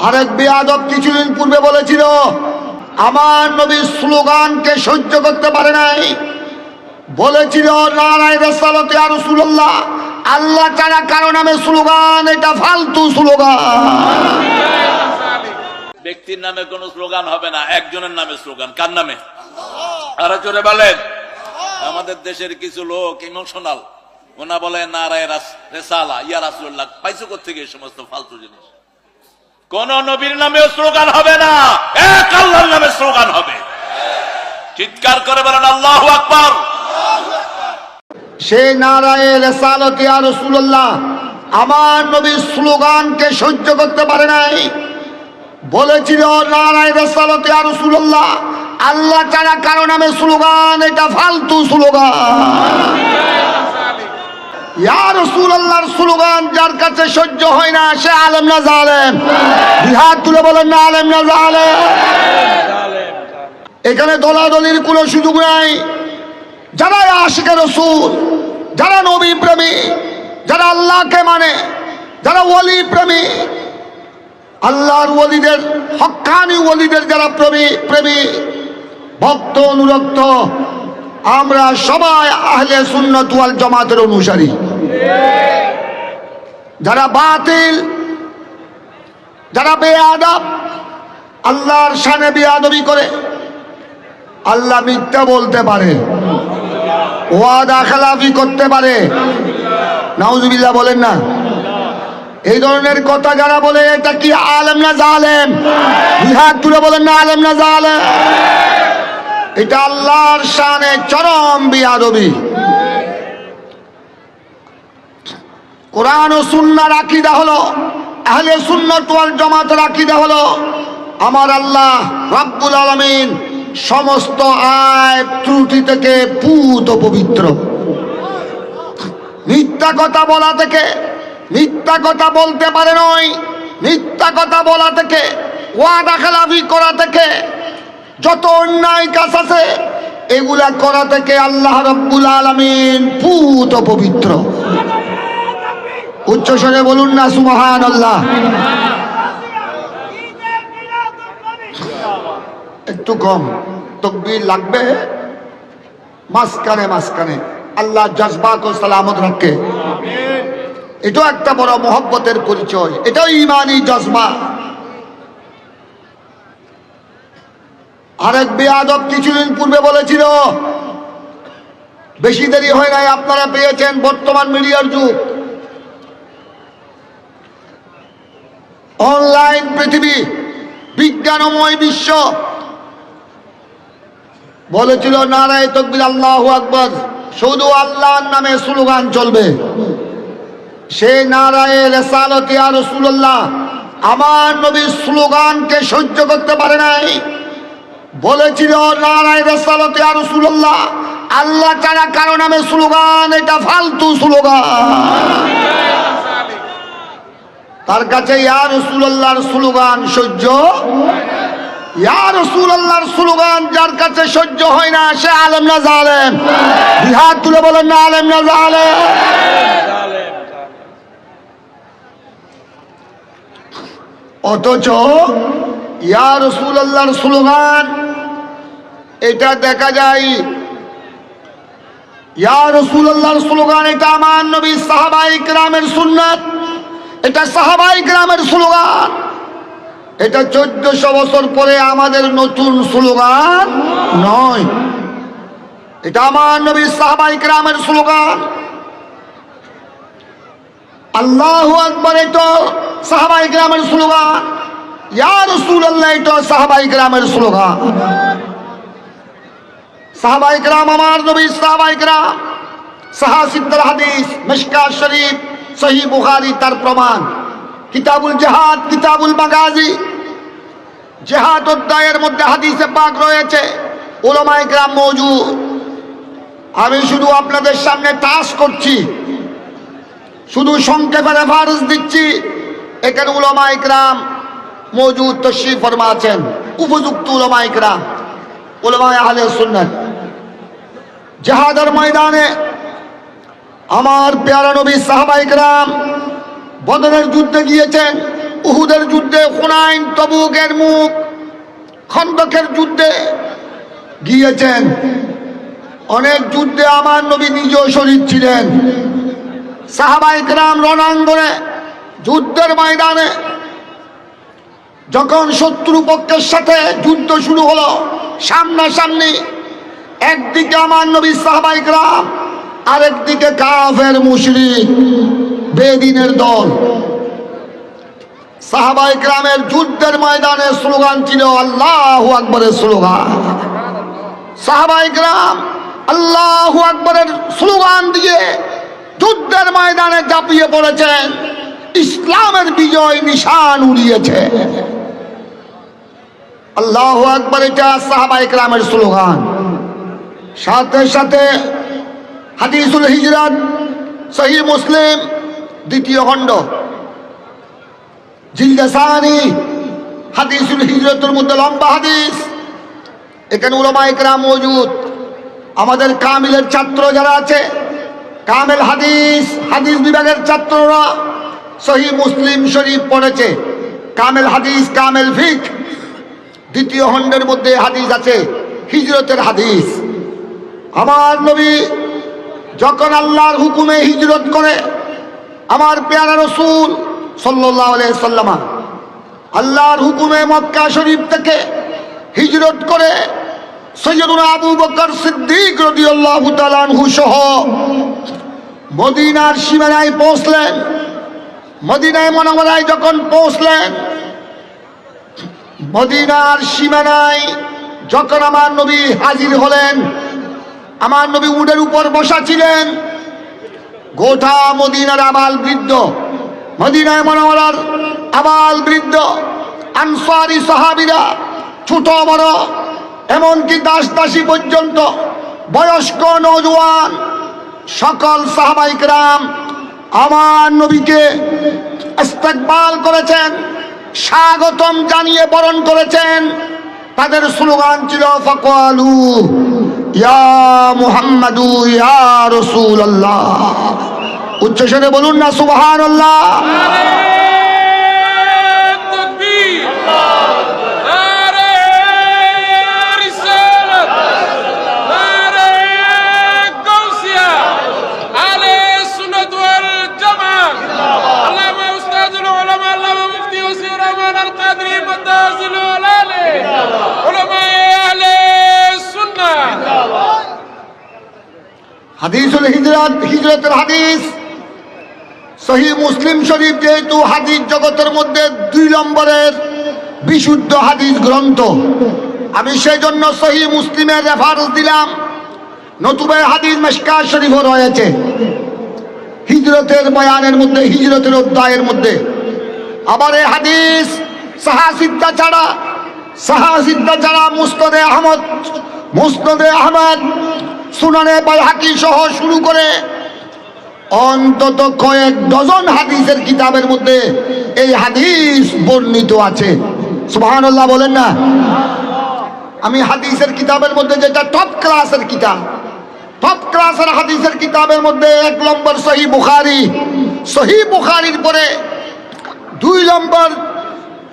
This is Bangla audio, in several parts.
আরেক বেয়াদব কিছুদিন পূর্বে বলেছিল, আমার নবীর স্লোগানকে সহ্য করতে পারে নাই। বলেছিল, নারায় আর সুল্লাহ আল্লাহ ছাড়া কারও নামে স্লোগান, এটা ফালতু স্লোগান। ব্যক্তির নামে কোনো স্লোগান হবে না, একজনের নামে স্লোগান। কার নামে? আরও জোরে বলেন। আমাদের দেশের কিছু লোক ইমোশনাল। ওনা বলে, নারায় রাস- রেসালা, ইয়া রাসুল্লাহ পাইছো থেকে এই সমস্ত ফালতু জিনিস? কোন নবীর নামে স্লোগান হবে না। এক আল্লাহর নামে স্লোগান হবে। চিৎকার করে বলেন, আল্লাহ আকবর। সেই নারায় রেসালতে আর রসুল্লাহ আমার নবীর স্লোগানকে সহ্য করতে পারে নাই। বলেছিল, নারায় রেসালতে আর রসুল্লাহ আল্লাহ ছাড়া কারও নামে স্লোগান, এটা ফালতু স্লোগান। ইয়া রসুল্লাহর স্লোগান, যার কাছে সহ্য হয় না, সে আলেম না জালেম। বিহার তুলে বলেন না, আলেম না জালেম। এখানে দলাদলির কোনো সুযোগ নাই। যারা আশিকে রসুল, যারা নবী প্রেমী, যারা আল্লাহকে মানে যারা ওলি প্রেমী, আল্লাহর ওলিদের হক্কানি ওলিদের যারা প্রেমী প্রেমী, ভক্ত অনুরক্ত, আমরা সবাই আহলে সুন্নত ওয়াল জমাতের অনুসারী। যারা বাতিল, যারা বেআদব, আল্লাহর সানে বেআদবি করে, আল্লাহ মিথ্যা বলতে পারে, ওয়াদা খেলাফি করতে পারে। নাউজুবিল্লাহ বলেন না। এই ধরনের কথা যারা বলে, এটা কি আলেম না জালেম? বিহার তুলে বলেন না, আলেম না জালেম? এটা আল্লাহর শানে চরম বিয়াদবি। কোরআন ও সুন্নার আকিদা হলো, আহলে সুন্নত ওয়াল জামাতের আকিদা হলো, আমার আল্লাহ রাব্বুল আলামিন সমস্ত আয় ত্রুটি থেকে পুত পবিত্র। মিথ্যা কথা বলা থেকে, মিথ্যা কথা বলতে পারে নয়, মিথ্যা কথা বলা থেকে, ওয়াদা খেলাফি করা থেকে, যত অন্যায় কাজ আছে, এগুলা করা থেকে আল্লাহ রব্বুল আলামিন পুত পবিত্র। উচ্চ স্বরে বলুন না সুমহান আল্লাহ একটু কম। তকবির লাগবে? মাঝখানে মাঝখানে। আল্লাহ জজবাত ও সালামত রাখে এটাও একটা বড় মহব্বতের পরিচয়। এটাও ইমানি জজবা। আরেক বেয়াদব কিছুদিন পূর্বে বলেছিল, বেশি দেরি হয় নাই, আপনারা পেয়েছেন বর্তমান মিডিয়ার যুগ। অনলাইন পৃথিবী, বিজ্ঞানময় বিশ্ব। বলেছিল নারায় তকবির আল্লাহ আকবর, শুধু আল্লাহর নামে স্লোগান চলবে। সে নারায় আর আমার নবীর স্লোগানকে সহ্য করতে পারে নাই। বলেছিল নারায় রেসালতি আর রসুল্লাহ আল্লাহ ছাড়া কারও নামে স্লোগান, এটা ফালতু স্লোগান। তার কাছে, ইয়া রসুল্লাহর স্লোগান সহ্য? ইয়া রসুল্লাহর স্লোগান যার কাছে সহ্য হয় না, সে আলেম না জালেম। বিহার তুলে বলেন, না আলেম, না জালেম। অথচ, ইয়া রসুল্লাহর স্লোগান এটা দেখা যায়, ইয়া রসুল্লাহর স্লোগান এটা আমার নবী সাহাবাই গ্রামের সুন্নাত। এটা সাহাবাই গ্রামের স্লোগান। এটা চোদ্দশো বছর পরে আমাদের নতুন স্লোগান নয়। এটা আমার নবী সাহাবাই গ্রামের স্লোগান। আল্লাহ আকবর, এটা সাহাবাই গ্রামের স্লোগান। ইয়া রসুল্লাহ এটা সাহাবাই গ্রামের স্লোগান। সাহাবাই গ্রাম, আমার নবী সাহাবাই গ্রাম। সাহাসিদ্দার হাদিস মিশকা শরীফ। সহি বুখারি তার প্রমাণ। কিতাবুল জাহাদ, কিতাবুল মাগাজি। জেহাদ অধ্যায়ের মধ্যে হাদিসে পাক রয়েছে। ওলামাই গ্রাম মজুদ আমি শুধু আপনাদের সামনে টাস করছি। শুধু সংক্ষেপে রেফারেন্স দিচ্ছি। এখানে উলামাই গ্রাম মজুদ তশরিফ ফরমা আছেন উপযুক্ত উলামাই গ্রাম উলামাই আহলে সুন্নাত জাহাদের ময়দানে আমার পেয়ারা নবী সাহাবাই গ্রাম বদরের যুদ্ধে গিয়েছেন, উহুদের যুদ্ধে, হুনাইন, তবুকের মুখ, খন্দকের যুদ্ধে গিয়েছেন। অনেক যুদ্ধে আমার নবী নিজেও শরীর ছিলেন। সাহাবাইক রাম রণাঙ্গনে, যুদ্ধের ময়দানে যখন শত্রু পক্ষের সাথে যুদ্ধ শুরু হলো, সামনাসামনি একদিকে আমার নবী সাহাবাইক রাম আরেকদিকে কাফের মুশরিক, বেদিনের দল। সাহাবাই গ্রামের যুদ্ধের ময়দানে স্লোগান ছিল, আল্লাহ আকবরের স্লোগান। সাহাবাই গ্রাম আল্লাহ আকবরের স্লোগান দিয়ে যুদ্ধের ময়দানে ঝাঁপিয়ে পড়েছেন। ইসলামের বিজয় নিশান উড়িয়েছে। আল্লাহ আকবর এটা সাহাবাই গ্রামের স্লোগান। সাথে সাথে হাদিসুল হিজরাত সহি মুসলিম, দ্বিতীয় খণ্ড। জিলদাসানি হাদিসুল হিজরতের মধ্যে লম্বা হাদিস। এখানে উলামা ইকরাম মজুদ। আমাদের কামিলের ছাত্র যারা আছে, কামেল হাদিস হাদিস বিভাগের ছাত্ররা সহি মুসলিম শরীফ পড়েছে। কামেল হাদিস, কামেল ফিক। দ্বিতীয় খণ্ডের মধ্যে হাদিস আছে, হিজরতের হাদিস। আমার নবী যখন আল্লাহর হুকুমে হিজরত করে, আমার পেয়ারা রসুল সাল্লাহ সাল্লামা, আল্লাহর হুকুমে মক্কা শরীফ থেকে হিজরত করে সৈয়দুল আবু বকর সিদ্দিক রদিয়াল্লাহু তাআলাহু সহ মদিনার সীমানায় পৌঁছলেন। মদিনায় মনোমরায় যখন পৌঁছলেন, মদিনার সীমানায় যখন আমার নবী হাজির হলেন আমার নবী উডের উপর বসা ছিলেন। গোটা মদিনার আবাল বৃদ্ধ। মদিনায় মনোহরার আবাল বৃদ্ধ। আনসারি সাহাবিরা, ছোট, বড়, এমনকি দাস দাসী পর্যন্ত, বয়স্ক, নজওয়ান, সকল সাহাবাইকরাম আমার নবীকে ইস্তেকবাল করেছেন, স্বাগতম জানিয়ে বরণ করেছেন। তাদের স্লোগান ছিল ফকালু ইয়া মুহাম্মাদু ইয়া রসুল আল্লাহ উচ্চস্বরে বলুন না সুবাহান আল্লাহ হিজরাত হিজরতের হাদিস। সহি মুসলিম শরীফ যেহেতু হাদিস জগতের মধ্যে দুই নম্বরের বিশুদ্ধ হাদিস গ্রন্থ, আমি সেই জন্য সহি মুসলিমের রেফারেন্স দিলাম। নতুবের হাদিস মেশকা শরীফও রয়েছে। হিজরতের বয়ানের মধ্যে, হিজরতের অধ্যায়ের মধ্যে। আবার এ হাদিস সাহাসিদ্দা ছাড়া সাহাসিদ্দা ছাড়া মুস্তদে আহমদ মুস্তদে আহমদ সুনানে বাইহাকি সহ শুরু করে অন্তত কয়েক ডজন হাদিসের কিতাবের মধ্যে এই হাদিস বর্ণিত আছে। সুবহানাল্লাহ বলেন না? আমি হাদিসের কিতাবের মধ্যে যেটা টপ ক্লাসের কিতাব টপ ক্লাসের হাদিসের কিতাবের মধ্যে এক নম্বর সহি বুখারি। সহি বুখারির পরে দুই নম্বর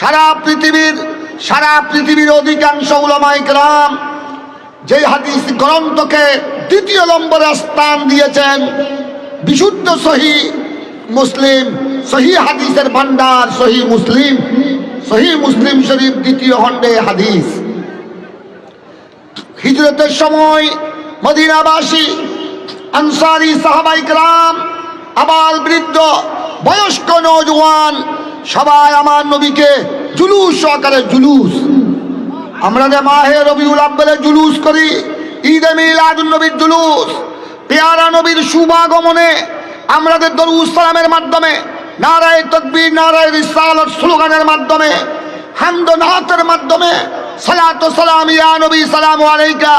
সারা পৃথিবীর সারা পৃথিবীর অধিকাংশ উলামাই যে হাদিস গ্রন্থকে দ্বিতীয় নম্বরে স্থান দিয়েছেন, বিশুদ্ধ সহি মুসলিম, সহি হাদিসের ভান্ডার সহি মুসলিম সহি মুসলিম শরীফ দ্বিতীয় খণ্ডে হাদিস। হিজরতের সময় মদিনাবাসী, আনসারি সাহাবাই গ্রাম আবাল বৃদ্ধ, বয়স্ক নজওয়ান সবাই আমার নবীকে জুলুস সহকারে জুলুস। আমরা যে মাহে রবিউল আব্বালে জুলুস করি, ঈদে মিলাদুল নবীর জুলুস, পেয়ারা নবীর শুভাগমনে আমাদের দরুদ সালামের মাধ্যমে, নারায় তকবীর, নারায় রিসালত স্লোগানের মাধ্যমে, হামদ নাতের মাধ্যমে সালাত সালাম ইয়া নবী, সালাম আলাইকা,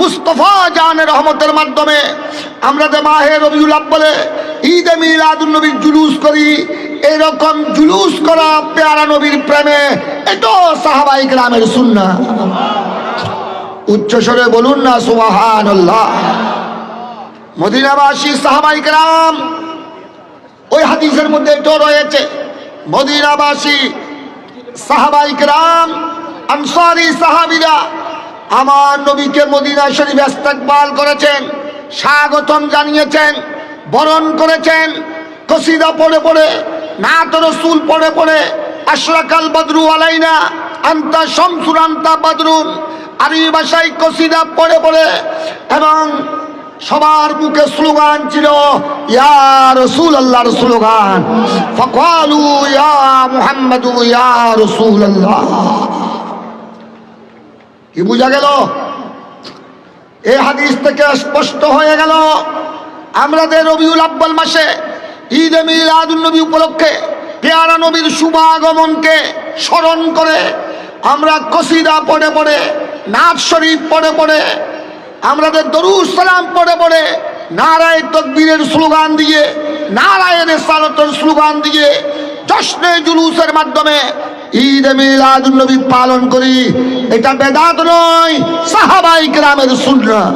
মুস্তফা জানের রহমতের মাধ্যমে আমরা যে মাহে রবিউল আব্বালে ঈদে মিলাদুল নবীর জুলুস করি এরকম জুলুস করা পেয়ারা নবীর প্রেমে এটাও সাহাবাই গ্রামের সুন্না উচ্চস্বরে বলুন না সুবাহান মদিনাবাসী সাহাবাই গ্রাম ওই হাদিসের মধ্যে এটাও রয়েছে, মদিনাবাসী সাহাবাই গ্রাম আনসারি সাহাবিরা আমার নবীকে মদিনা শরীফ ইস্তেকবাল করেছেন, স্বাগতম জানিয়েছেন, বরণ করেছেন, কসিদা পড়ে পড়ে নাত রসুল পড়ে পড়ে আশরাকাল বদরু আলাইনা, আন্তা শমসুর আন্তা বদরুন, আরবি ভাষায় কসিদা পড়ে পড়ে এবং সবার মুখে স্লোগান ছিল, ইয়া রসুল আল্লাহর স্লোগান ফকালু ইয়া মুহাম্মাদু, ইয়া রসুল আল্লাহ কি বুঝা গেল? এই হাদিস থেকে স্পষ্ট হয়ে গেল, আমাদের রবিউল আব্বাল মাসে ঈদ মিলাদুল নবী উপলক্ষে, পেয়ারা নবীর শুভাগমনকে স্মরণ করে, আমরা কসিদা পড়ে পড়ে, নাচ শরীফ পড়ে পড়ে, আমাদের দরুদ সালাম পড়ে পড়ে, নারায় তকবীরের স্লোগান দিয়ে, নারায়ণের সালতের স্লোগান দিয়ে, জশ্নে জুলুসের মাধ্যমে ঈদ মিলাদুল নবী পালন করি। এটা বেদাত নয়, সাহাবাই গ্রামের সুন্নাত।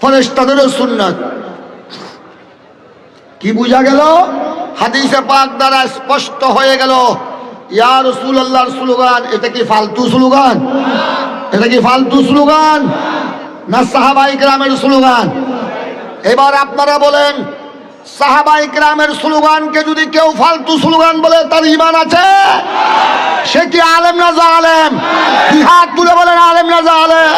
ফরেস্তাদেরও সুন্নাত। কি বুঝা গেল? হাদিসে পাক দ্বারা স্পষ্ট হয়ে গেল, ইয়া রসুল আল্লাহর স্লোগান এটা কি ফালতু স্লোগান? এটা কি ফালতু স্লোগান? না সাহাবাই গ্রামের স্লোগান? এবার আপনারা বলেন, সাহাবাই গ্রামের স্লোগানকে যদি কেউ ফালতু স্লোগান বলে, তার ইমান আছে? সে কি আলেম না জালেম? হাত তুলে বলেন, আলেম না জালেম?